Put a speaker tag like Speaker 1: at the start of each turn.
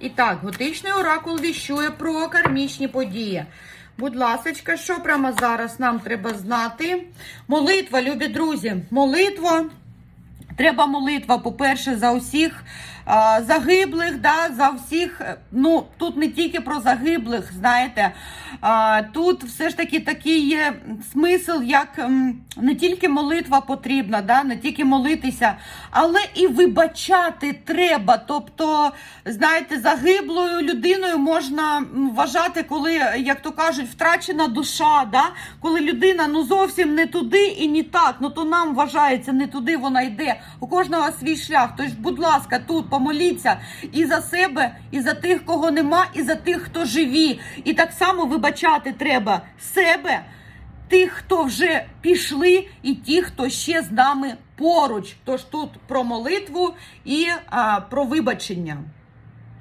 Speaker 1: І так, готичний оракул віщує про кармічні події. Будь ласка, що прямо зараз нам треба знати? Молитва, любі друзі, молитва. Треба молитва, по-перше, за усіх а, загиблих, да, за всіх. е, Ну, тут не тільки про загиблих, знаєте. А, тут все ж таки такий є смисл, як не тільки молитва потрібна, да, не тільки молитися, але і вибачати треба. Тобто, знаєте, загиблою людиною можна вважати, коли, як то кажуть, втрачена душа, да? коли людина ну зовсім не туди і не так, ну то нам вважається не туди вона йде. У кожного свій шлях. Тож, будь ласка, тут помоліться і за себе, і за тих, кого нема, і за тих, хто живі. І так само вибачати треба себе, хто вже пішли, і ті, хто ще з нами поруч. Тож тут про молитву і а, про вибачення.